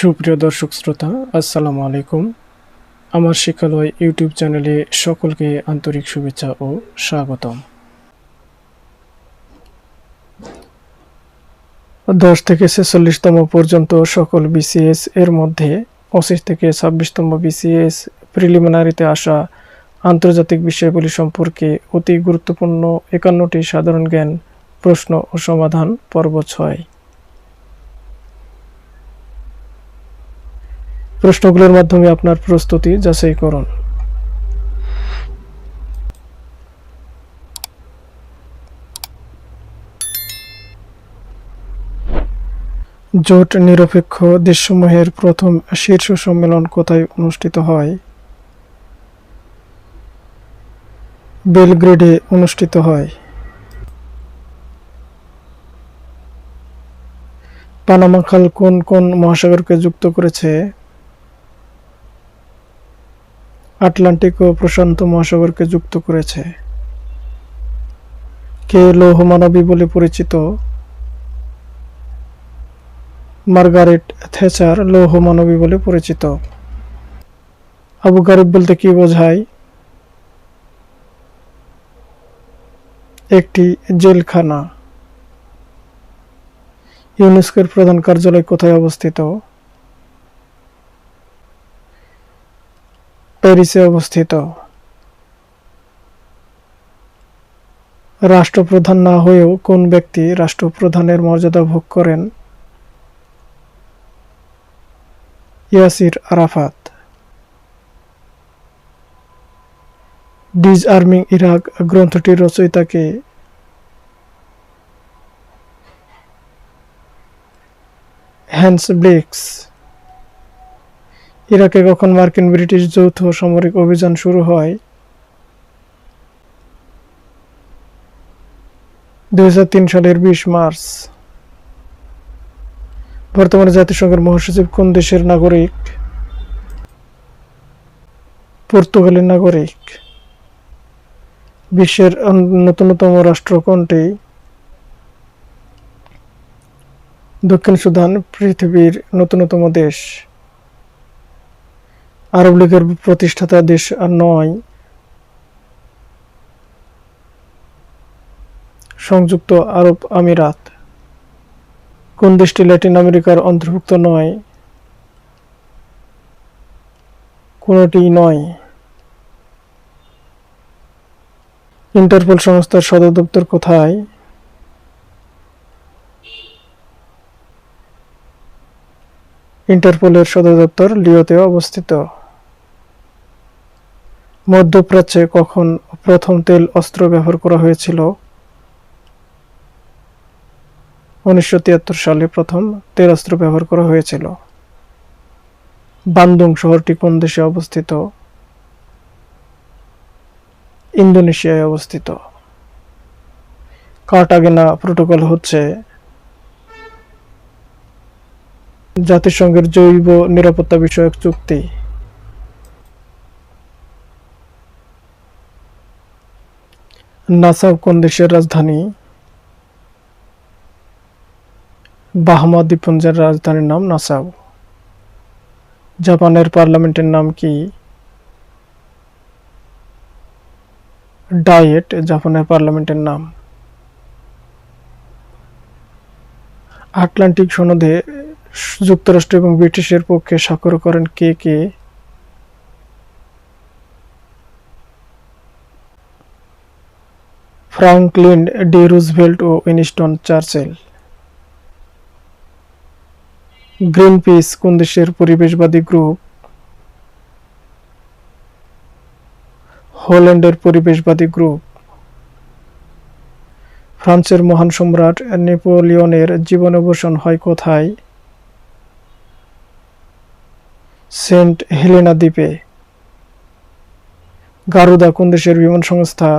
সুপ্রিয় দর্শক শ্রোতা, আসসালামু আলাইকুম। আমার শিক্ষালয় ইউটিউব চ্যানেলে সকলকে আন্তরিক শুভেচ্ছা ও স্বাগতম। দশ থেকে ছেচল্লিশতম পর্যন্ত সকল বিসিএস এর মধ্যে পঁচিশ থেকে ছাব্বিশতম বিসিএস প্রিলিমিনারিতে আসা আন্তর্জাতিক বিষয়গুলি সম্পর্কে অতি গুরুত্বপূর্ণ একান্নটি সাধারণ জ্ঞান, প্রশ্ন ও সমাধান পর্ব ছয়। প্রশ্নগুলোর মাধ্যমে আপনার প্রস্তুতি যাচাই করুন। জোট নিরপেক্ষ দেশসমূহের প্রথম শীর্ষ সম্মেলন কোথায় অনুষ্ঠিত হয়? বেলগ্রেডে অনুষ্ঠিত হয়। পানামা খাল কোন কোন মহাসাগরকে যুক্ত করেছে? আটলান্টিক ও প্রশান্ত মহাসাগরকে যুক্ত করেছে। কে লৌহ মানবী বলে পরিচিত? মার্গারেট থেচার লৌহ মানবী বলে পরিচিত। আবু গারিব বলতে কি বোঝায়? একটি জেলখানা। ইউনেস্কোর প্রধান কার্যালয় কোথায় অবস্থিত? প্যারিসে অবস্থিত। রাষ্ট্রপ্রধান না হয়েও কোন ব্যক্তি রাষ্ট্রপ্রধানের মর্যাদা ভোগ করেন? Yasser Arafat. ডিজ আর্মিং ইরাক গ্রন্থটির রচয়িতাকে হ্যান্স ব্লেক্স ইরাকে কখন মার্কিন ব্রিটিশ যৌথ সামরিক অভিযান শুরু হয়? দুই সালের বিশ মার্চ। বর্তমানে জাতিসংঘের মহাসচিব কোন দেশের নাগরিক? পর্তুগালের নাগরিক। বিশ্বের নতুনতম রাষ্ট্র কোনটি? দক্ষিণ সুদান পৃথিবীর নতুনতম দেশ। আরব লীগের প্রতিষ্ঠাতা দেশ আর নয়। সংযুক্ত আরব আমিরাত। কোন দেশটি ল্যাটিন আমেরিকার অন্তর্ভুক্ত নয়? কোনটি নয়? ইন্টারপোল সংস্থার সদর দপ্তর কোথায়? ইন্টারপোলের সদর দপ্তর লিওতে অবস্থিত। মধ্যপ্রাচ্যে কখন প্রথম তেল অস্ত্র ব্যবহার করা হয়েছিল? উনিশশো তিয়াত্তর সালে প্রথম তেল অস্ত্র ব্যবহার করা হয়েছিল। বান্দুং শহরটি কোন দেশে অবস্থিত? ইন্দোনেশিয়ায় অবস্থিত। কার্টাগেনা প্রোটোকল হচ্ছে জাতিসংঘের জৈব নিরাপত্তা বিষয়ক চুক্তি। নাসাউ কোন দেশের রাজধানী? বাহামা দ্বীপপুঞ্জের রাজধানীর নাম নাসাউ। জাপানের পার্লামেন্টের নাম কি? ডায়েট, জাপানের পার্লামেন্টের নাম। আটলান্টিক সনদে যুক্তরাষ্ট্র এবং ব্রিটিশের পক্ষে স্বাক্ষর করেন কে কে? ফ্রাঙ্কলিন ডি রুজভেল্ট ও উইনস্টন চার্চেল গ্রিন পিস কোন দেশের পরিবেশবাদী গ্রুপ হল্যান্ডের পরিবেশবাদী গ্রুপ ফ্রান্সের মহান সম্রাট নেপোলিয়নের জীবনাবসান হয় কোথায়? সেন্ট হেলেনা দ্বীপে। গারুদা কোন দেশের বিমান সংস্থা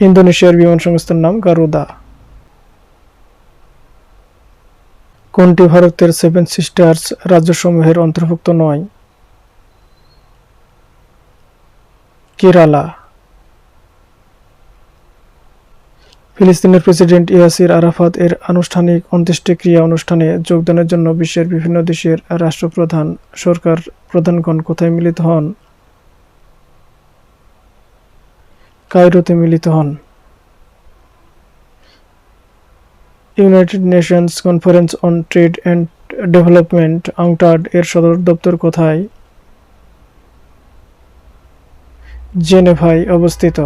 ইন্দোনেশিয়ার বিমান সংস্থার নাম গারুদা। কোনটি ভারতের সেভেন সিস্টার্স রাজ্যসমূহের অন্তর্ভুক্ত নয়? কেরালা। ফিলিস্তিনের প্রেসিডেন্ট ইয়াসির আরাফাত এর আনুষ্ঠানিক অন্ত্যেষ্টিক্রিয়া অনুষ্ঠানে যোগদানের জন্য বিশ্বের বিভিন্ন দেশের রাষ্ট্রপ্রধান সরকার প্রধানগণ কোথায় মিলিত হন? কায়রোতে মিলিত হন। United Nations conference on trade and development UNCTAD এর সদর দপ্তর কোথায়? জেনেভায় অবস্থিত।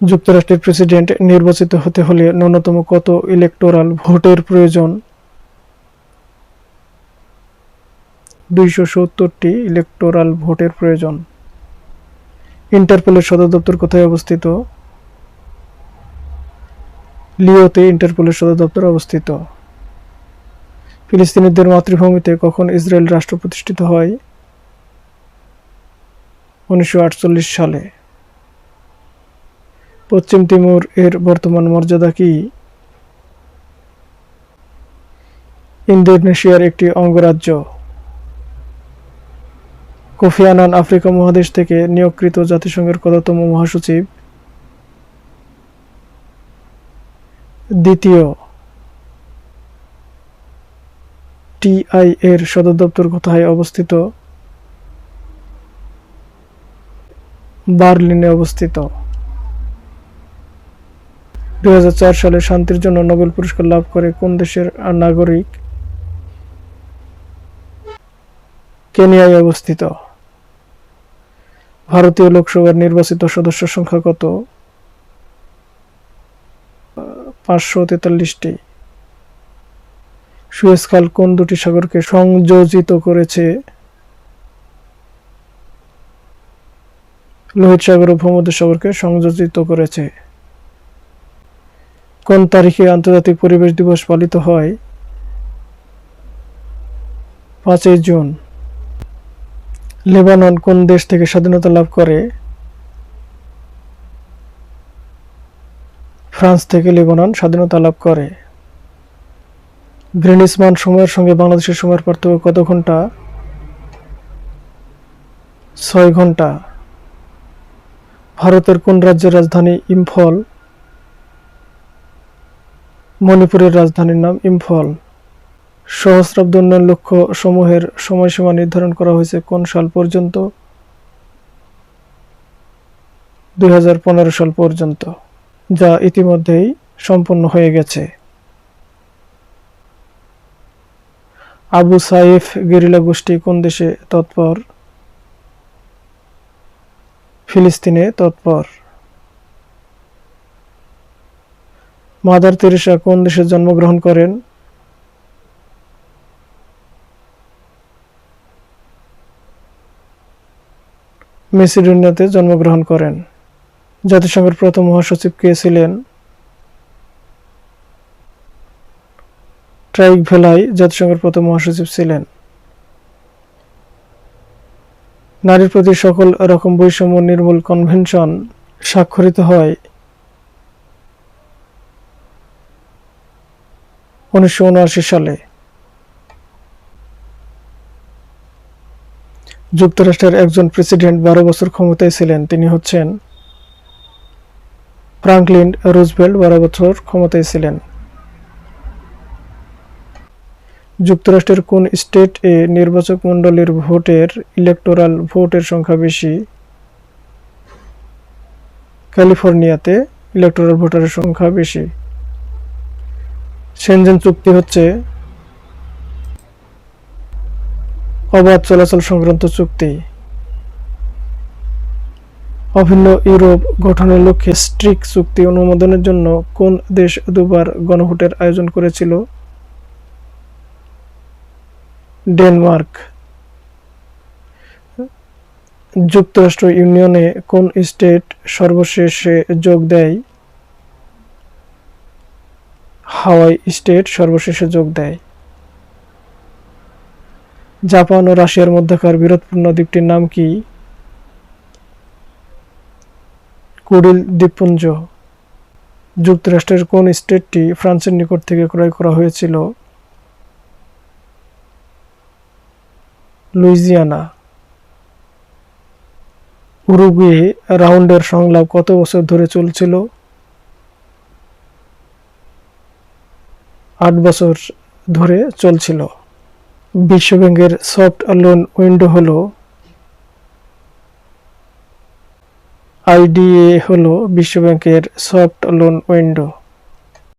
যুক্তরাষ্ট্রের প্রেসিডেন্ট নির্বাচিত হতে হলে ন্যূনতম কত ইলেকটোরাল ভোটের প্রয়োজন? দুইশো সত্তরটি ইলেকটোরাল ভোটের প্রয়োজন। ইন্টারপোলের সদর দপ্তর কোথায় অবস্থিত? লিওতে ইন্টারপোলের সদর দপ্তর অবস্থিত। ফিলিস্তিনিদের মাতৃভূমিতে কখন ইসরায়েল রাষ্ট্র প্রতিষ্ঠিত হয়? উনিশশো আটচল্লিশ সালে। পশ্চিম তিমুর এর বর্তমান মর্যাদা কি? ইন্দোনেশিয়ার একটি অঙ্গরাজ্য। কোফি আনান আফ্রিকা মহাদেশ থেকে নিয়োগকৃত জাতিসংঘের কততম মহাসচিব। দ্বিতীয় টিআই এর সদর দপ্তর কোথায় অবস্থিত? বার্লিনে অবস্থিত। দুই হাজার চার সালে শান্তির জন্য নোবেল পুরস্কার লাভ করে কোন দেশের নাগরিক? কেনিয়ায় অবস্থিত। ভারতীয় লোকসভার নির্বাচিত সদস্য সংখ্যা কত? পাঁচশো তেতাল্লিশটি। সুয়েজ খাল কোন দুটি সাগরকে সংযোজিত করেছে? লোহিত সাগর ও ভূমধ্যসাগরকে সংযোজিত করেছে। কোন তারিখে আন্তর্জাতিক পরিবেশ দিবস পালিত হয়? পাঁচই জুন। লেবানন কোন দেশ থেকে স্বাধীনতা লাভ করে? ফ্রান্স থেকে লেবানন স্বাধীনতা লাভ করে। গ্রিনিসমান সময়ের সঙ্গে বাংলাদেশের সময়ের পার্থক্য কত ঘণ্টা? ছয় ঘণ্টা। ভারতের কোন রাজ্যের রাজধানী ইম্ফল? মণিপুরের রাজধানীর নাম ইম্ফল। সহস্রাব্দ উন্নয়ন লক্ষ্য সমূহের সময়সীমা নির্ধারণ করা হয়েছে কোন সাল পর্যন্ত? দুই হাজার পনেরো সাল পর্যন্ত, যা ইতিমধ্যেই সম্পন্ন হয়ে গেছে। আবু সাইফ গেরিলা গোষ্ঠী কোন দেশে তৎপর? ফিলিস্তিনে তৎপর। মাদার তেরেসা কোন দেশে জন্মগ্রহণ করেন? মেসিডোনিয়াতে জন্মগ্রহণ করেন। জাতিসংঘের প্রথম মহাসচিব কে ছিলেন? ট্রাইক ভেলাই জাতিসংঘের প্রথম মহাসচিব ছিলেন। নারীর প্রতি সকল রকম বৈষম্য নির্মূল কনভেনশন স্বাক্ষরিত হয়। উনিশশো উনআশি সালে। যুক্তরাষ্ট্রের একজন প্রেসিডেন্ট বারো বছর ক্ষমতায় ছিলেন, তিনি হচ্ছেন ফ্রাঙ্কলিন রুজভেল্ট বারো বছর ক্ষমতায় ছিলেন। যুক্তরাষ্ট্রের কোন স্টেট এ নির্বাচক মণ্ডলীর ভোটের ইলেকটোরাল ভোটের সংখ্যা বেশি? ক্যালিফোর্নিয়াতে ইলেকটোরাল ভোটারের সংখ্যা বেশি। সেনজেন চুক্তি হচ্ছে অবাধ চলাচল সংক্রান্ত চুক্তি। অভিন্ন ইউরোপ গঠনের লক্ষ্যে স্ট্রিক চুক্তি অনুমোদনের জন্য কোন দেশ দুবার গণভোটের আয়োজন করেছিল? ডেনমার্ক। যুক্তরাষ্ট্র ইউনিয়নে কোন স্টেট সর্বশেষে যোগ দেয়? হাওয়াই স্টেট সর্বশেষে যোগ দেয়। জাপান ও রাশিয়ার মধ্যকার বিরোধপূর্ণ দ্বীপটির নাম কি? কুডিল দ্বীপপুঞ্জ। যুক্তরাষ্ট্রের কোন স্টেটটি ফ্রান্সের নিকট থেকে ক্রয় করা হয়েছিল? লুইজিয়ানা। উরুগুয়ে রাউন্ডের সংলাপ কত বছর ধরে চলছিল? আট বছর ধরে চলছিল। বিশ্বব্যাংকের সফট লোন উইন্ডো হল আইডিএ হল বিশ্বব্যাংকের সফট লোন উইন্ডো।